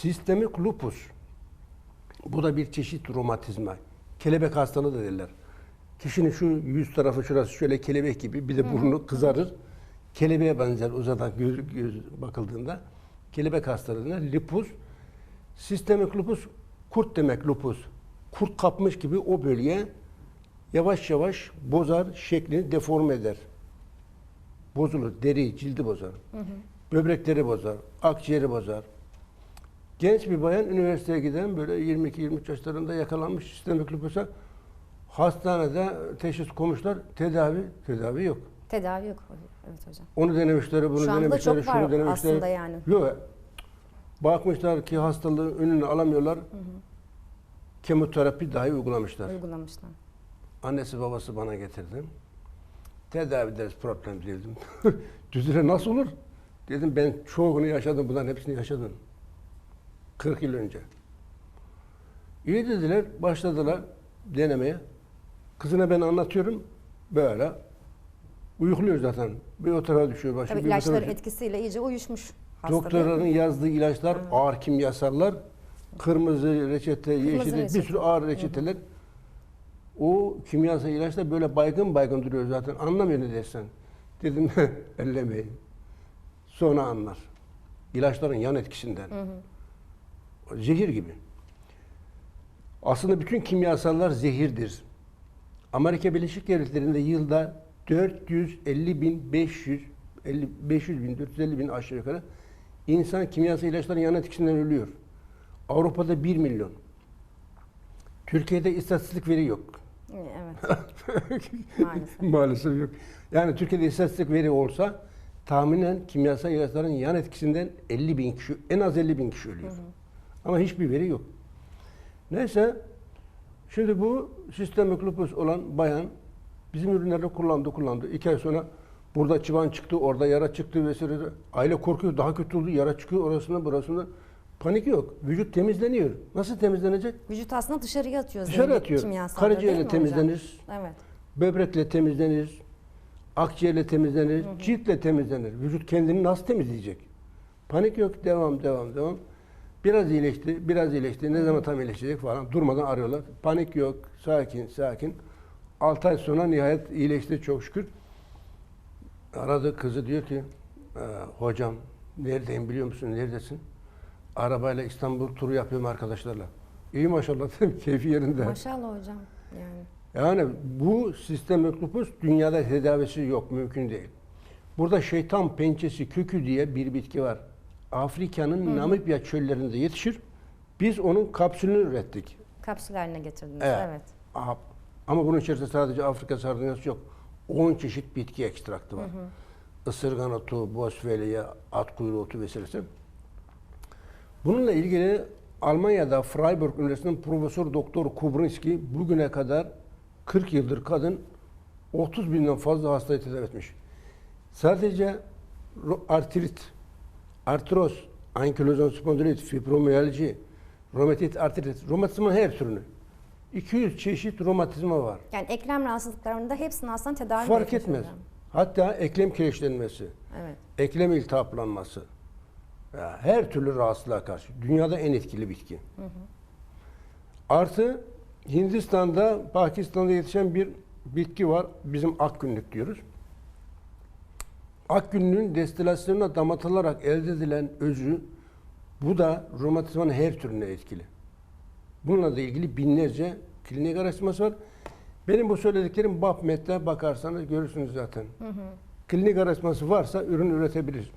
Sistemik lupus. Bu da bir çeşit romatizma. Kelebek hastalığı da derler. Kişinin şu yüz tarafı şurası şöyle kelebek gibi bir de burnu kızarır. Kelebeğe benzer uzadan göz, göz bakıldığında. Kelebek hastalığına lupus. Sistemik lupus kurt demek lupus. Kurt kapmış gibi o bölge yavaş yavaş bozar, şeklini deforme eder. Bozulur, deri, cildi bozar. Böbrekleri bozar, akciğeri bozar. Genç bir bayan üniversiteye giden böyle 22-23 yaşlarında yakalanmış sistemik lüpusa hastanede teşhis koymuşlar. Tedavi, tedavi yok. Tedavi yok. Evet hocam. Onu denemişler, bunu Şu anda denemişler, çok şunu var denemişler. aslında yani. Yok. Bakmışlar ki hastalığın önünü alamıyorlar. Kemoterapi dahi uygulamışlar. Uygulamışlar. Annesi babası bana getirdi. Tedavi ederiz problem değil dedim. Düzüle nasıl olur? Dedim ben çoğunu yaşadım bunların hepsini yaşadım. 40 yıl önce. İyi dediler, başladılar denemeye. Kızına ben anlatıyorum, böyle. Uykuluyor zaten. Bir o tarafa düşüyor, başka Tabii bir tarafa ilaçların düşüyor. etkisiyle iyice uyuşmuş hasta. Doktorların yazdığı ilaçlar, ağır kimyasallar, kırmızı reçete, yeşil, bir sürü ağır reçeteler. O kimyasal ilaçlar böyle baygın baygın duruyor zaten. Anlamıyor ne dersen. Dedim ellemeyin. Sonra anlar. İlaçların yan etkisinden. Zehir gibi. Aslında bütün kimyasallar zehirdir. Amerika Birleşik Devletleri'nde yılda 450 bin 500 50, 500 bin 450 bin aşağı yukarı insan kimyasal ilaçların yan etkisinden ölüyor. Avrupa'da 1 milyon. Türkiye'de istatistik veri yok. Evet. Maalesef. Maalesef yok. Yani Türkiye'de istatistik veri olsa tahminen kimyasal ilaçların yan etkisinden 50 bin kişi, en az 50 bin kişi ölüyor. Ama hiçbir veri yok. Neyse, şimdi bu sistemik lupus olan bayan bizim ürünleri kullandı, kullandı. İki ay sonra burada çıban çıktı, orada yara çıktı vesaire. Aile korkuyor, daha kötü oldu, yara çıkıyor orasında, burasında. Panik yok. Vücut temizleniyor. Nasıl temizlenecek? Vücut aslında dışarıya atıyor Dışarı atıyor. Karaciğerle temizlenir. Evet. Böbrekle temizlenir, akciğerle temizlenir, ciltle temizlenir. Vücut kendini nasıl temizleyecek? Panik yok, devam, devam, devam. Biraz iyileşti, biraz iyileşti. Ne zaman tam iyileşecek falan durmadan arıyorlar. Panik yok, sakin, sakin. 6 ay sonra nihayet iyileşti çok şükür. Aradı kızı diyor ki, "Ee, hocam neredeyim biliyor musun, neredesin? Arabayla İstanbul turu yapıyorum arkadaşlarla. İyi maşallah, keyfi yerinde. Maşallah hocam. Yani. Yani bu sistemik lupus dünyada tedavisi yok, mümkün değil. Burada şeytan pençesi kökü diye bir bitki var. Afrika'nın Namibya çöllerinde yetişir. Biz onun kapsülünü ürettik. Kapsül haline getirdiniz. Evet. Evet. Aha. Ama bunun içerisinde sadece Afrika sardunyası yok. 10 çeşit bitki ekstraktı var. Isırgan otu, boswellia, at kuyruğu otu vesairesi. Bununla ilgili Almanya'da Freiburg Üniversitesi'nin Profesör Doktor Kubrinski bugüne kadar 40 yıldır kadın 30 binden fazla hastayı tedavi etmiş. Sadece artrit, artroz, ankilozan spondilit, fibromiyalji, romatit artrit, romatizmanın her türünü. 200 çeşit romatizma var. Yani eklem rahatsızlıklarında hepsini aslında tedavi Fark etmez. hocam. Hatta eklem kireçlenmesi, Evet. eklem iltihaplanması, ya her türlü rahatsızlığa karşı. Dünyada en etkili bitki. Artı Hindistan'da, Pakistan'da yetişen bir bitki var. Bizim ak günlük diyoruz. Ak günlüğün destilasyonuna damatılarak elde edilen özü bu da romatizmanın her türüne etkili. Bununla da ilgili binlerce klinik araştırması var. Benim bu söylediklerim BAP metne bakarsanız görürsünüz zaten. Klinik araştırması varsa ürün üretebilir.